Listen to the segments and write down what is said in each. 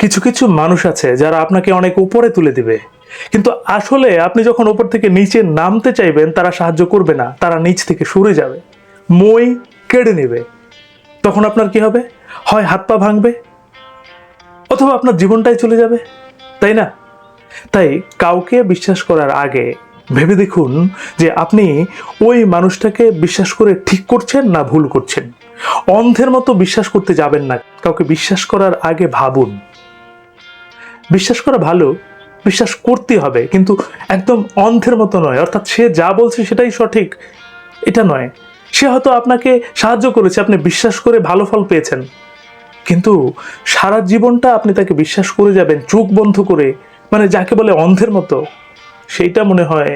কিছু কিছু মানুষ আছে যারা আপনাকে অনেক উপরে তুলে দিবে। কিন্তু আসলে আপনি যখন উপর থেকে নিচে নামতে চাইবেন, তারা সাহায্য করবে না। তারা নিচ থেকে সরে যাবে। মই কেড়ে নেবে। তখন আপনার কি হবে? হয় হাত পা ভাঙবে? অথবা আপনার জীবনটাই চলে যাবে? তাই না? তাই কাউকে বিশ্বাস করার আগে ভেবে দেখুন যে আপনি ওই মানুষটাকে বিশ্বাস করে ঠিক করছেন না ভুল করছেন। অন্ধের মতো বিশ্বাস করতে যাবেন না। কাউকে বিশ্বাস করার আগে ভাবুন। বিশ্বাস করা ভালো, বিশ্বাস করতে হবে, কিন্তু একদম অন্ধের মতো নয়। অর্থাৎ সে যা বলছে সেটাই সঠিক, এটা নয়। সে হয়তো আপনাকে সাহায্য করেছে, আপনি বিশ্বাস করে ভালো ফল পেয়েছেন। কিন্তু সারা জীবনটা আপনি তাকে বিশ্বাস করে যাবেন, চোখ বন্ধ করে মানে যাকে বলে অন্ধের মতো, সেইটা মনে হয়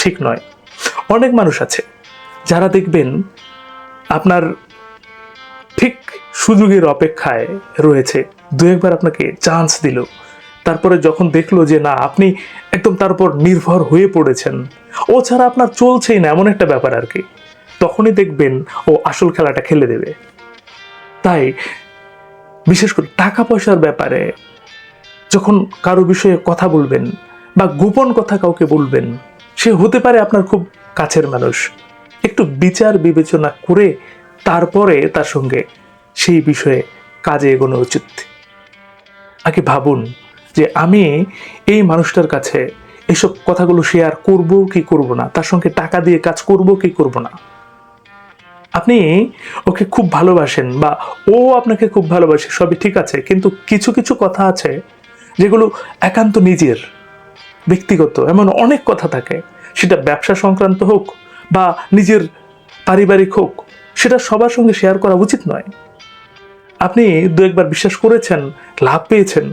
ঠিক নয়। অনেক মানুষ আছে, যারা দেখবেন আপনার ঠিক সুযোগের অপেক্ষায় রয়েছে। দু একবার আপনাকে চান্স দিল। তারপরে যখন দেখল যে না, আপনি একদম তার উপর নির্ভর হয়ে পড়েছেন, ও ছাড়া আপনার চলছেই না, এমন একটা ব্যাপার আর কি। তখনই দেখবেন ও আসল খেলাটা খেলে দেবে। তাই বিশেষ করে টাকা পয়সার ব্যাপারে যখন কারও বিষয়ে কথা বলবেন বা গোপন কথা কাউকে বলবেন, সে হতে পারে আপনার খুব কাছের মানুষ। একটু বিচার বিবেচনা করে তারপরে তার সঙ্গে সেই বিষয়ে কাজে এগোনো উচিত। আগে ভাবুন যে আমি এই মানুষটার কাছে এসব কথাগুলো শেয়ার করব কি করব না? তার সঙ্গে টাকা দিয়ে কাজ করব কি করব না? আপনি ওকে খুব ভালোবাসেন বা ও আপনাকে খুব ভালোবাসে, সবই ঠিক আছে, কিন্তু কিছু কিছু কথা আছে যেগুলো একান্ত নিজের, ব্যক্তিগত। এমন অনেক কথা থাকে। সেটা ব্যবসা সংক্রান্ত হোক বা নিজের পারিবারিক হোক, সেটা সবার সঙ্গে শেয়ার করা উচিত নয়। আপনি দু একবার বিশ্বাস করেছেন, লাভ পেয়েছেন।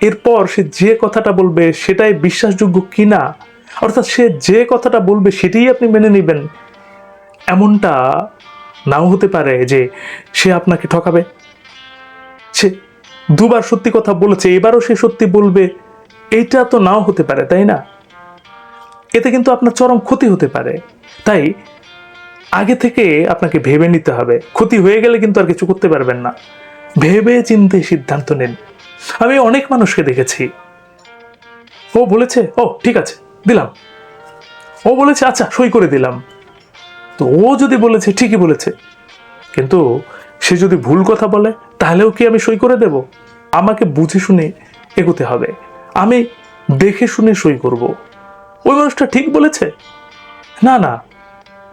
এরপর সে যে কথাটা বলবে সেটাই বিশ্বাসযোগ্য কিনা? অর্থাৎ সে যে কথাটা বলবে সেটাই আপনি মেনে নেবেন। এমনটা নাও হতে পারে যে সে আপনাকে ঠকাবে। সে দুবার সত্যি কথা বলেছে, এবারও সে সত্যি বলবে। এইটা তো নাও হতে পারে, তাই না? এতে কিন্তু আপনার চরম ক্ষতি হতে পারে। তাই আগে থেকে আপনাকে ভেবে নিতে হবে। ক্ষতি হয়ে গেলে কিন্তু আর কিছু করতে পারবেন না। ভেবে চিন্তে সিদ্ধান্ত নিন। আমি অনেক মানুষকে দেখেছি। ও বলেছে, ও, ঠিক আছে, দিলাম। ও বলেছে আচ্ছা সই করে দিলাম। তো ও যদি বলেছে, ঠিকই বলেছে। কিন্তু সে যদি ভুল কথা বলে, তাহলেও কি আমি সই করে দেব? আমাকে বুঝে শুনে এগোতে হবে। আমি দেখে শুনে সই করব। ওই মানুষটা ঠিক বলেছে? না না।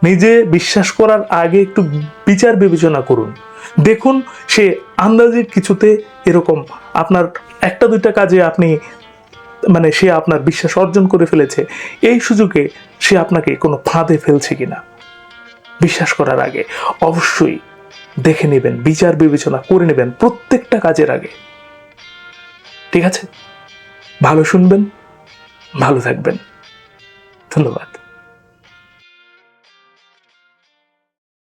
নিজে বিশ্বাস করার আগে একটু বিচার বিবেচনা করুন। দেখুন, সে আন্দাজে কিছুতে এরকম আপনার একটা দুইটা কাজে আপনি মানে সে আপনার বিশ্বাস অর্জন করে ফেলেছে, এই সুযোগে সে আপনাকে কোনো ফাঁদে ফেলছে কিনা। বিশ্বাস করার আগে অবশ্যই দেখে নেবেন, বিচার বিবেচনা করে নেবেন প্রত্যেকটা কাজের আগে। ঠিক আছে? ভালো শুনবেন, ভালো থাকবেন। ধন্যবাদ।